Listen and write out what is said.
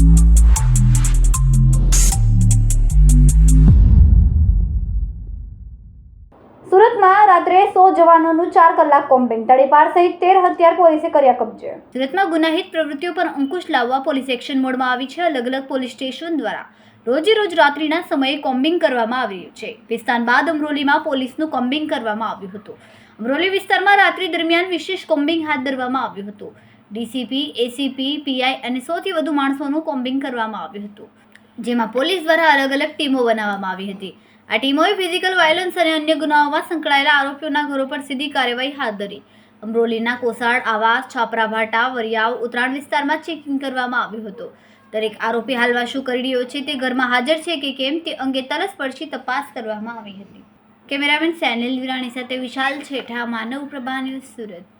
સુરતમાં રાત્રે સો જવાનોનું ચાર કલાક કોમ્બિંગ, તળીપાર સહિત તેર હથિયાર પોલીસે કર્યા કબજે. સુરતમાં ગુનાહિત પ્રવૃત્તિઓ પર અંકુશ લાવવા પોલીસ એક્શન મોડમાં આવી છે. અલગ અલગ પોલીસ સ્ટેશન દ્વારા રોજે રોજ રાત્રિના સમયે કોમ્બિંગ કરવામાં આવી રહ્યું છે. વિસ્તાર બાદ અમરોલીમાં પોલીસનું કોમ્બિંગ કરવામાં આવ્યું હતું. અમરોલી વિસ્તારમાં રાત્રિ દરમિયાન વિશેષ કોમ્બિંગ હાથ ધરવામાં આવ્યું હતું. ડીસીપી, એસીપી, પીઆઈ અને સૌથી વધુ માણસોનું કોમ્બિંગ કરવામાં આવ્યું હતું. જેમાં પોલીસ દ્વારા અલગ અલગ ટીમો બનાવવામાં આવી હતી. આ ટીમોએ ફિઝિકલ વાયોલન્સ અને અન્ય ગુનાઓમાં સંકળાયેલા આરોપીઓના ઘરો પર સીધી કાર્યવાહી હાથ ધરી. અમરોલીના કોસાડ આવાસ છાપરાભાટા વરિયાવ ઉત્તરાયણ વિસ્તારમાં ચેકિંગ કરવામાં આવ્યું હતું. દરેક આરોપી હાલમાં શું કરી રહ્યો છે તે ઘરમાં હાજર છે કે કેમ તે અંગે તલસ્પર્શી તપાસ કરવામાં આવી હતી. કેમેરામેન સેનિલ વિરાણી સાથે વિશાલ છેઠા, માનવ પ્રભા ન્યૂઝ સુરત.